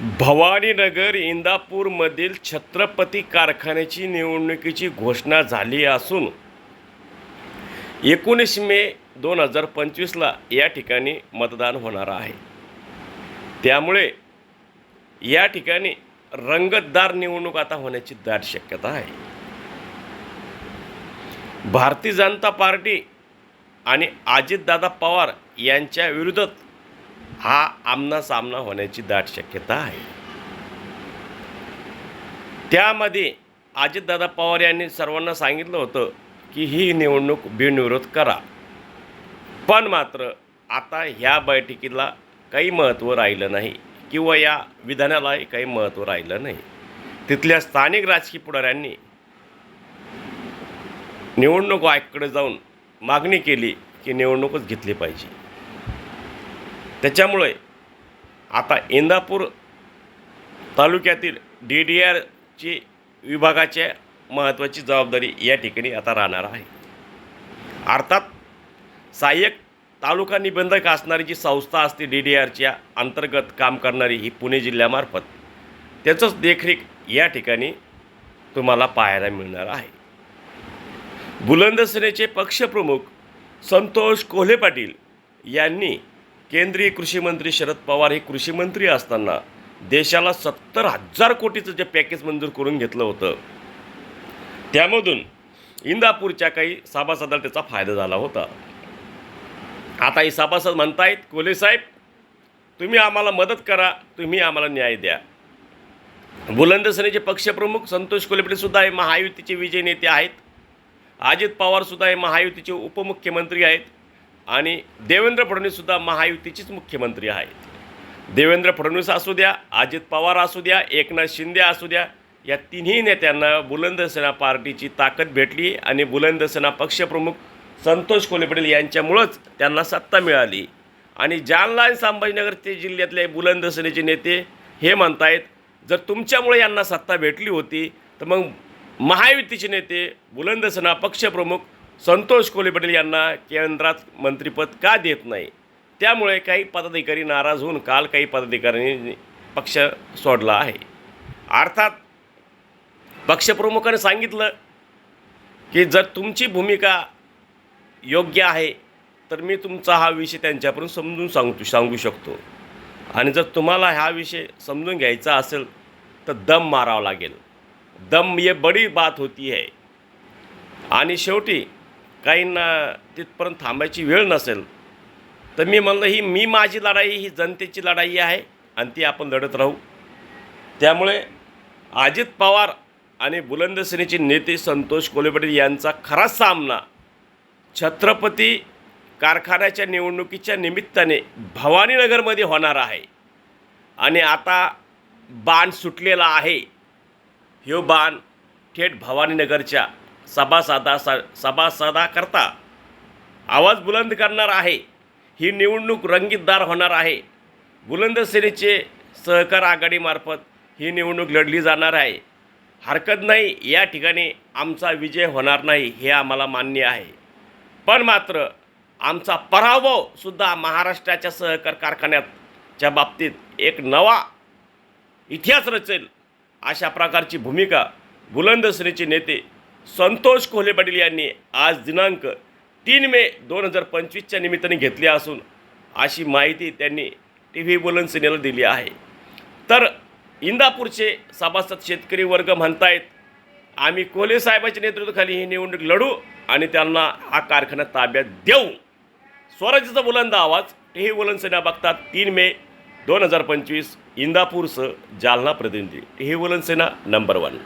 भवानीनगर इंदापूरमधील छत्रपती कारखान्याची निवडणुकीची घोषणा झाली असून एकोणीस मे दोन हजार पंचवीसला या ठिकाणी मतदान होणार आहे. त्यामुळे या ठिकाणी रंगतदार निवडणूक आता होण्याची दाट शक्यता आहे. भारतीय जनता पार्टी आणि अजितदादा पवार यांच्या विरोधात हा आमना सामना होण्याची दाट शक्यता आहे. त्यामध्ये अजितदादा पवार यांनी सर्वांना सांगितलं होतं की ही निवडणूक बिनविरोध करा. पण मात्र आता ह्या बैठकीला काही महत्त्व राहिलं नाही किंवा या विधानालाही काही महत्त्व राहिलं नाही. तिथल्या स्थानिक राजकीय पुढाऱ्यांनी निवडणूक आयोगाकडे जाऊन मागणी केली की निवडणूकच घेतली पाहिजे. त्याच्यामुळे आता इंदापूर तालुक्यातील डी डी आरची विभागाच्या महत्त्वाची जबाबदारी या ठिकाणी आता राहणार आहे. अर्थात सहाय्यक तालुका निबंधक असणारी जी संस्था असते डी डी आरच्या अंतर्गत काम करणारी ही पुणे जिल्ह्यामार्फत त्याचंच देखरेख या ठिकाणी तुम्हाला पाहायला मिळणार आहे. बुलंद सेनेचे पक्षप्रमुख संतोष कोल्हे पाटील यांनी केंद्रीय कृषी मंत्री शरद पवार हे कृषी मंत्री असताना देशाला सत्तर हजार कोटीचं जे पॅकेज मंजूर करून घेतलं होतं. त्यामधून इंदापूरच्या काही सभासदाला त्याचा फायदा झाला होता. आता हे सभासद म्हणतायत कोले साहेब तुम्ही आम्हाला मदत करा तुम्ही आम्हाला न्याय द्या. बुलंद सेनेचे पक्षप्रमुख संतोष कोलेपटेसुद्धा सुद्धा हे महायुतीचे विजय नेते आहेत. अजित पवारसुद्धा हे महायुतीचे उपमुख्यमंत्री आहेत. आणि देवेंद्र फडणवीससुद्धा महायुतीचीच मुख्यमंत्री आहेत. देवेंद्र फडणवीस असू द्या अजित पवार असू द्या एकनाथ शिंदे असू द्या या तिन्ही नेत्यांना बुलंदसेना पार्टीची ताकद भेटली आणि बुलंदसेना पक्षप्रमुख संतोष कोले पटेल यांच्यामुळंच त्यांना सत्ता मिळाली. आणि जालना आणि संभाजीनगरचे जिल्ह्यातले बुलंदसेनेचे नेते हे म्हणतायत जर तुमच्यामुळे यांना सत्ता भेटली होती तर मग महायुतीचे नेते बुलंदसेना पक्षप्रमुख संतोष कोले पाटील यांना केंद्रात मंत्रिपद का देत नाही? त्यामुळे काही पदाधिकारी नाराज होऊन काल काही पदाधिकाऱ्यांनी पक्ष सोडला आहे. अर्थात पक्षप्रमुखाने सांगितलं की जर तुमची भूमिका योग्य आहे तर मी तुमचा हा विषय त्यांच्यापर्यंत समजून सांगतो सांगू शकतो. आणि जर तुम्हाला हा विषय समजून घ्यायचा असेल तर दम मारावा लागेल. दम ये बडी बात होती है आणि शेवटी काहींना तिथपर्यंत थांबायची वेळ नसेल तर मी म्हणलं ही मी माझी लढाई ही जनतेची लढाई आहे आणि ती आपण लढत राहू. त्यामुळे अजित पवार आणि बुलंद सेनेचे नेते संतोष कोलेपटेल यांचा खरा सामना छत्रपती कारखान्याच्या निवडणुकीच्या निमित्ताने भवानीनगरमध्ये होणार आहे. आणि आता बाण सुटलेला आहे. ह्यो बाण थेट भवानीनगरच्या सभासादा स सभासदाकरता आवाज बुलंद करणार आहे. ही निवडणूक रंगीतदार होणार आहे. बुलंद सेनेचे सहकार आघाडीमार्फत ही निवडणूक लढली जाणार आहे. हरकत नाही या ठिकाणी आमचा विजय होणार नाही हे आम्हाला मान्य आहे. पण मात्र आमचा पराभवसुद्धा महाराष्ट्राच्या सहकार कारखान्याच्या बाबतीत एक नवा इतिहास रचेल अशा प्रकारची भूमिका बुलंद सेनेचे नेते संतोष कोल्हे पाटील यांनी आज दिनांक तीन मे दोन हजार पंचवीसच्या निमित्ताने घेतली असून अशी माहिती त्यांनी टी व्ही बुलंद सेनेला दिली आहे. तर इंदापूरचे सभासद शेतकरी वर्ग म्हणतायत आम्ही कोल्हे साहेबाच्या नेतृत्वाखाली ही निवडणूक लढू आणि त्यांना हा कारखाना ताब्यात देऊ. स्वराज्याचा बुलंद आवाज टी व्ही बुलंद सेना बघतात तीन मे दोन हजार पंचवीस इंदापूरसह जालना प्रतिनिधी. टी व्ही बुलंद सेना नंबर वन.